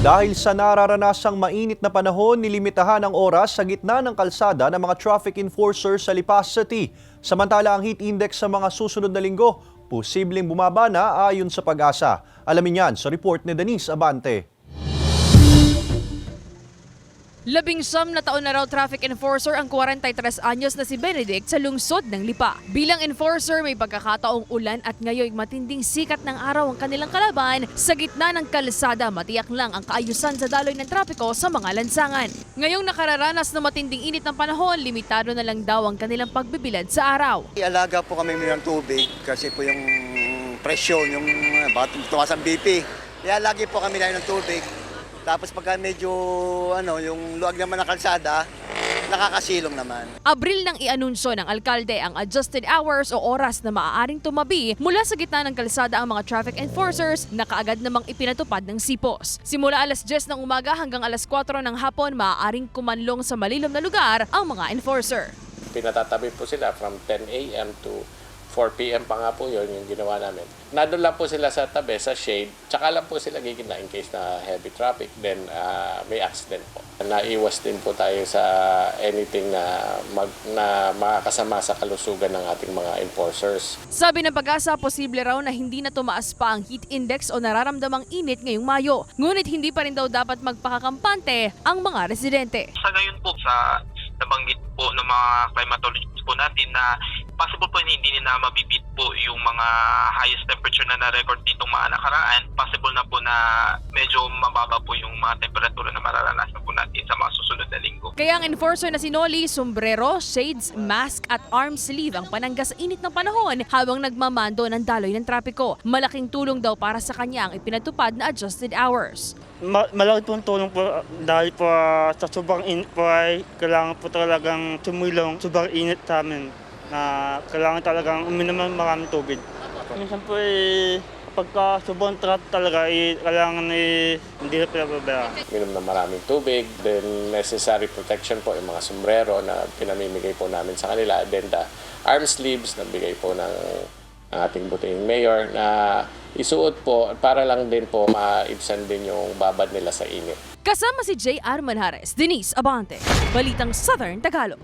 Dahil sa nararanasang mainit na panahon, nilimitahan ang oras sa gitna ng kalsada ng mga traffic enforcers sa Lipas City. Samantala ang heat index sa mga susunod na linggo, posibleng bumaba na ayon sa pag-asa. Alamin yan sa report ni Denise Abante. Labing siyam na taon na raw traffic enforcer ang 43 anyos na si Benedict sa lungsod ng Lipa. Bilang enforcer, may pagkakataong ulan at ngayon matinding sikat ng araw ang kanilang kalaban. Sa gitna ng kalsada, matiyak lang ang kaayusan sa daloy ng trapiko sa mga lansangan. Ngayong nakararanas ng matinding init ng panahon, limitado na lang daw ang kanilang pagbibilad sa araw. Alaga po kami ng tubig kasi po yung presyon, yung uh, tumaas ang BP. Kaya lagi po kami lang ng tubig. Tapos pagka medyo ano, yung luwag naman ng kalsada, nakakasilong naman. Abril nang ianunsyo ng alkalde ang adjusted hours o oras na maaaring tumabi mula sa gitna ng kalsada ang mga traffic enforcers na kaagad namang ipinatupad ng sipos. Simula alas 10 ng umaga hanggang alas 4 ng hapon maaaring kumanlong sa malilom na lugar ang mga enforcer. pinatatabi po sila from 10 a.m. to 4 p.m. pa nga po yun yung ginawa namin. Nandun lang po sila sa tabi, sa shade, tsaka lang po sila gigina in case na heavy traffic, then ah, may accident po. Naiwas din po tayo sa anything na, mag, na makakasama sa kalusugan ng ating mga enforcers. Sabi ng pag-asa, posible raw na hindi na tumaas pa ang heat index o nararamdamang init ngayong Mayo. Ngunit hindi pa rin daw dapat magpakakampante ang mga residente. sa ngayon po sa nabanggit po ng mga climatologists po natin na possible po hindi na mabibit po yung mga highest temperature na na-record nitong mga nakaraan. Possible na po na medyo mababa po yung mga temperatura na mararanasan po natin sa mga susunod na linggo. Kaya ang enforcer na si Noli, sombrero, shades, mask at arm sleeve ang panangga sa init ng panahon habang nagmamando ng daloy ng trapiko. Malaking tulong daw para sa kanya ang ipinatupad na adjusted hours. Ma- malaki pong tulong po ah, dahil po ah, sa sobrang init po ay kailangan po talagang tumulong sobrang init sa amin na kailangan talagang uminom ng maraming tubig. Minsan po eh, pagka trap talaga eh, kailangan eh, hindi na pinababayaan. Minom na maraming tubig, then necessary protection po yung mga sombrero na pinamimigay po namin sa kanila, then the arm sleeves na bigay po ng ng ating buting mayor na isuot po para lang din po maibsan din yung babad nila sa init. Kasama si J.R. Manhares, Denise Abante, Balitang Southern Tagalog.